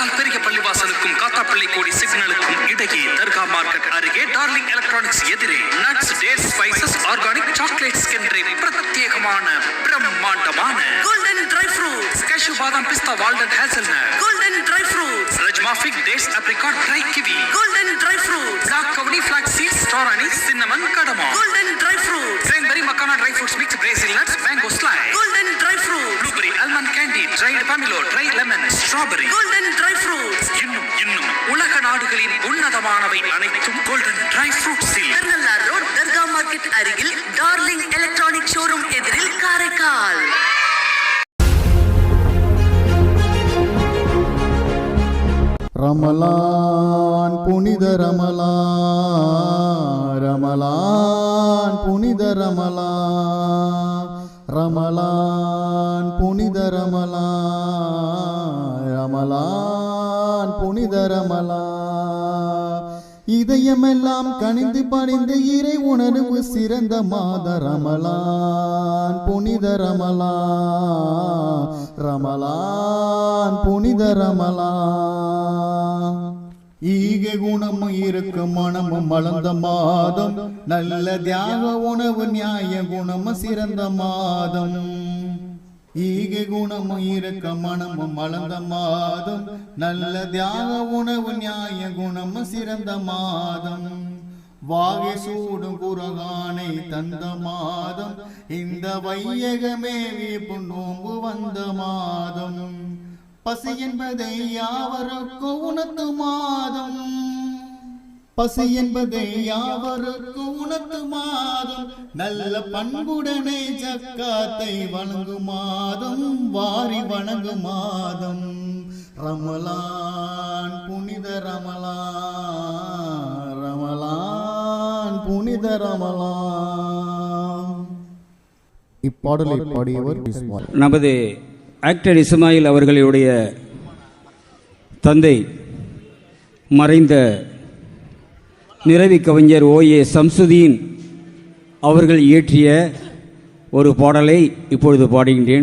காரைக்கால் பெரிய பள்ளிவாசலுக்கும் காத்தாப்பள்ளி கோடி சிக்னலுக்கும் இடையே தர்கா மார்க்கெட் அருகே டார்லிங் எலக்ட்ரானிக்ஸ் எதிரே nuts date spices organic chocolates என்ற பிரத்யேகமான பிரம்மாண்டமான golden dry fruits. கேஷு பாதாம் பிஸ்தா walnut hazelnut golden dry fruits. ரஜ்மாஃபிக் dates apricot dry kiwi golden dry fruits. Black கவனி flax seeds star cinnamon Ramadan புனித ரமலா ரமலான் புனித ரமலா ரமலான் புனித ரமலா ரமலான் புனித ரமலா இதயமெல்லாம் கனிந்து பணிந்து இறை உணர்வு சிறந்த மாத ரமலான் புனித ரமலான். ரமலான் புனித ரமலான். ஈக குணமும் இருக்கும் மனமும் மலர்ந்த மாதம். நல்ல தியாக உணவு நியாய குணமும் சிறந்த மாதம். ஈகை குணமும் இருக்க மனமும் மலர்ந்த மாதம். நல்ல தியாக உணவு நியாய குணமும் சிறந்த மாதம். வாகை சூடும் குரகானை தந்த மாதம். இந்த வையகமே புண்ணோம்பு வந்த மாதம். பசி என்பதை யாவருக்கும் உணர்த்து மாதம். பசி என்பதை யாவருக்கும் உணர்த்து மாதம் நல்ல பண்புடனே ஜக்காத்தை வணங்கும் மாதம் வாரி வணங்கும் மாதம் ரமலான் புனித ரமலான் ரமலான் புனித ரமலான். இப்பாடலை பாடியவர் நமது ஆக்டர் இஸ்மாயில் அவர்களுடைய தந்தை மறைந்த நிறவி கவிஞர் ஓ. ஏ. சம்சுதீன் அவர்கள் இயற்றிய ஒரு பாடலை இப்பொழுது பாடுகின்றேன்.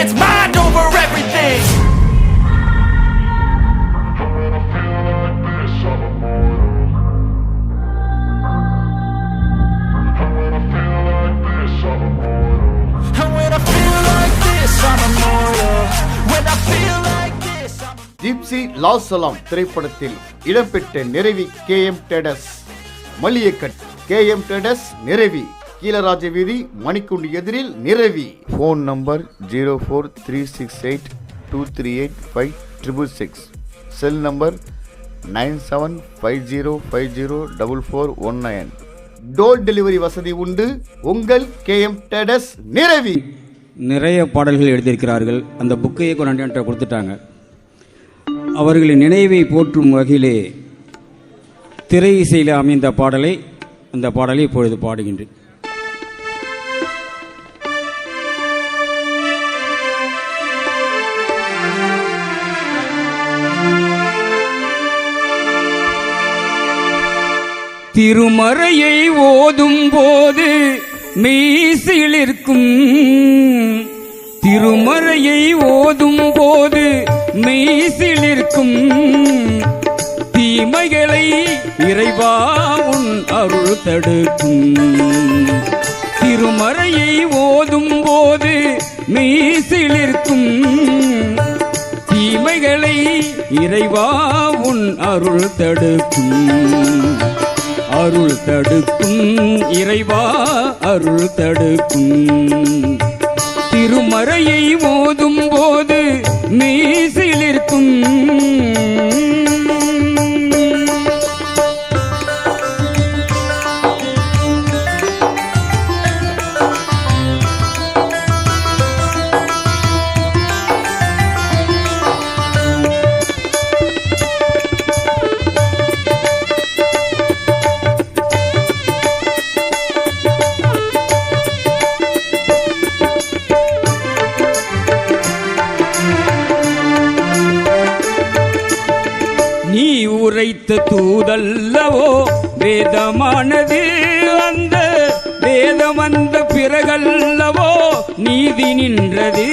It's mind over everything. Gypsy லாசலாம் திரைப்படத்தில் இடம்பெற்ற நிறைவி கே எம் டேடஸ் மல்லியக்கட் கே எம் டேடஸ் நிறைவி கீழராஜ வீதி மணிக்குண்டு எதிரில் நிறைவி phone number zero four three six eight two three eight five triple six. Cell number nine seven five zero five zero double four one nine. Door delivery வசதி உண்டு. உங்கள் K M டெடஸ் நிறைவி நிறைய பாடல்கள் எழுதியிருக்கிறார்கள். அந்த புக்கையே கொண்டாண்டு கொடுத்துட்டாங்க. அவர்களின் நினைவை போற்றும் வகையிலே திரை இசையில் அமைந்த பாடலை அந்த பாடலை இப்பொழுது பாடுகின்றேன். திருமறையை ஓதும் போது மெய்சிலிருக்கும். திருமறையை ஓதும் போது மெய்சிலிருக்கும். தீமைகளை இறைவா உன் அருள் தடுக்கும். திருமறையை ஓதும் போது மெய்சிலிருக்கும். தீமைகளை இறைவா உன் அருள் தடுக்கும். அருள் தடுக்கும் இறைவா அருள் தடுக்கும். வேதம் வந்த பிறகல்லவோ நீதி நின்றது.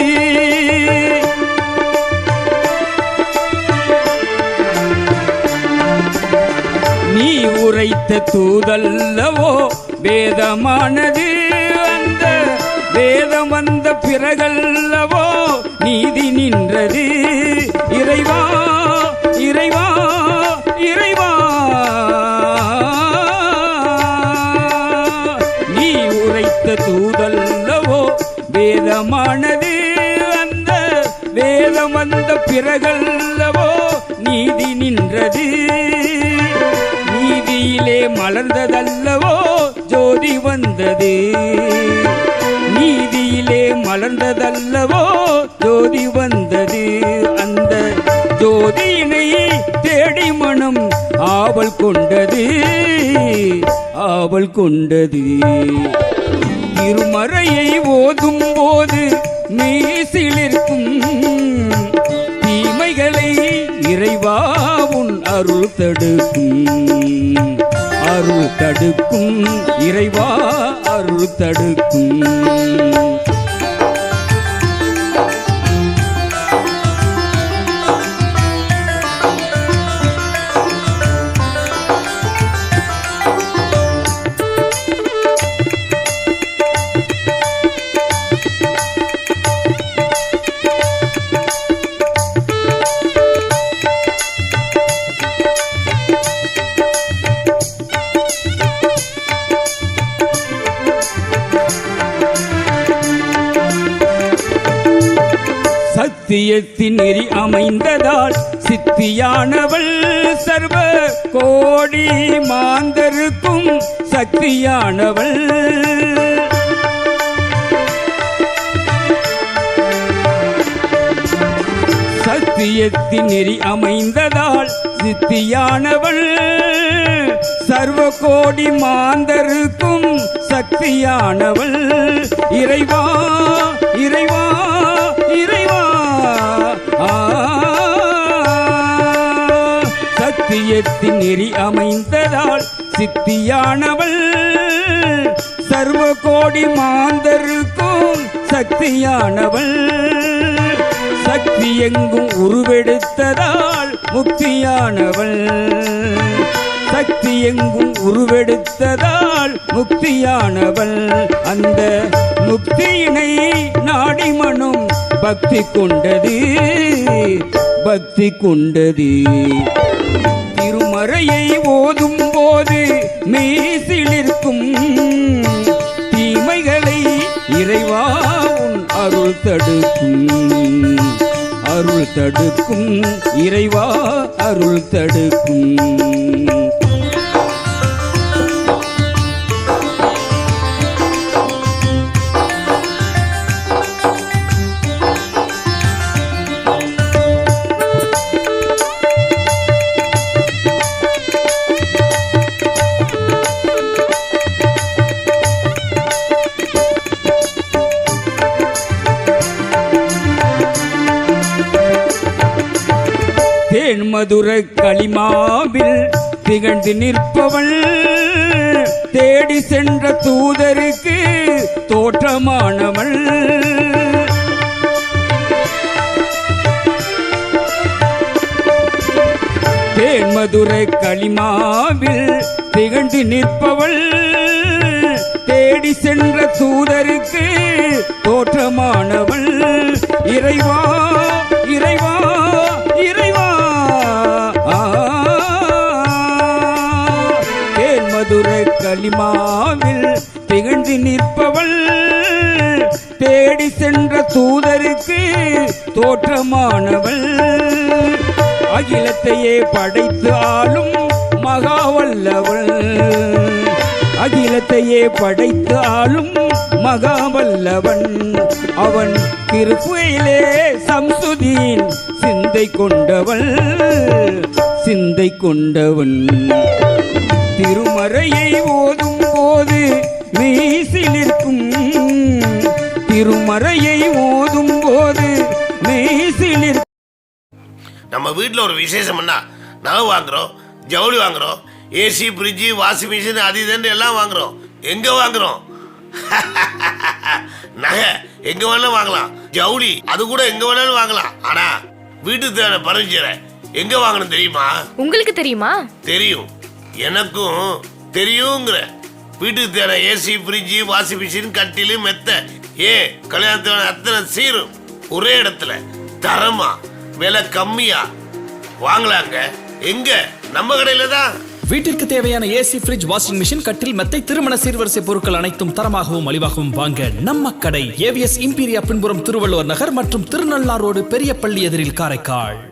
நீ உரைத்த தூதல்லவோ வேதமானது அந்த வேதம் வந்த பிறகல்லவோ நீதி நின்றது. பிறகல்லவோ நீதி நின்றது. நீதியிலே மலர்ந்ததல்லவோ ஜோதி வந்தது. நீதியிலே மலர்ந்ததல்லவோ ஜோதி வந்தது. அந்த ஜோதியினை தேடி மனம் ஆவல் கொண்டது. ஆவல் கொண்டது. திருமறையை ஓதும் போது மீசிலிருக்கும் தீமைகளை இறைவா உன் அருள் தடுக்கும் அருள் தடுக்கும் இறைவா அருள் தடுக்கும். சத்தியத்தின் நெறி அமைந்ததால் சித்தியானவள் சர்வ கோடி மாந்தருக்கும் சக்தியானவள். சத்தியத்தின் நெறி அமைந்ததால் சித்தியானவள் சர்வ கோடி மாந்தருக்கும் சக்தியானவள். இறைவா இறைவா சத்தியத்தின் நெறி அமைந்ததால் சித்தியானவள் சர்வ கோடி மாந்தருக்கும் சக்தியானவள். சக்தி எங்கும் உருவெடுத்ததால் முக்தியானவள். சக்தி எங்கும் உருவெடுத்ததால் முக்தியானவள். அந்த முக்தியினை நாடி மனம் பக்தி கொண்டது பக்தி கொண்டது. திருமறையை ஓதும் போது மீசிலிருக்கும் தீமைகளை இறைவா உன் அருள் தடுக்கும். அருள் தடுக்கும் இறைவா அருள் தடுக்கும். தேன்மதுர களிமாவில் திகழ்ந்து நிற்பவள். தேடி சென்ற தூதருக்கு தோற்றமானவள். தேன்மதுர களிமாவில் திகழ்ந்து நிற்பவள். தேடி சென்ற தூதருக்கு தோற்றமானவள். இறைவா இறைவா களிமாவில் திகழ்ந்து நிற்பவள். தேடி சென்ற தூதருக்கு தோற்றமானவள். அகிலத்தையே படைத்து ஆளும் மகாவல்லவள். அகிலத்தையே படைத்து ஆளும் மகாவல்லவன். அவன் திருப்புயிலே சம்சுதீன் சிந்தை கொண்டவள். சிந்தை கொண்டவன். திருமறையை ஓதும் போது மெய்சிலிருக்கும். திருமறையை ஓதும் போது மெய்சிலிருக்கும். நம்ம வீட்டில் ஒரு விசேஷம்னா நகை வாங்குறோம் ஜவுளி வாங்குறோம் ஏசி ஃப்ரிட்ஜு வாஷிங் மிஷின் அது இதுன்னு எல்லாம் வாங்குறோம். எங்கே வாங்குறோம்? நகை எங்கே வேணாலும் வாங்கலாம். ஜவுளி அது கூட எங்கே வேணாலும் வாங்கலாம். ஆனால் வீட்டுக்கு தேவையான பர்னிச்சரை எங்கே வாங்கணும் தெரியுமா? உங்களுக்கு தெரியுமா? தெரியும். எனக்கும் தெரியுங்கிற. வீட்டுக்கு தேவை ஏசி ஃப்ரிட்ஜு வாஷிங் மிஷின் கட்டிலு மெத்த. ஏ கல்யாணத்தோட அத்தனை சீரும் ஒரே இடத்துல. தரமா? விலை கம்மியா? வாங்கலாங்க. எங்க? நம்ம கடையில தான். வீட்டிற்கு தேவையான ஏசி ஃப்ரிட்ஜ் வாஷிங் மிஷின் கட்டில் மெத்தை திருமண சீர்வரிசை பொருட்கள் அனைத்தும் தரமாகவும் மலிவாகவும் வாங்க நம்ம கடை. ஏவிஎஸ் இம்பீரியா பின்புறம் திருவள்ளுவர் நகர் மற்றும் திருநள்ளாரோடு பெரிய பள்ளி எதிரில் காரைக்கால்.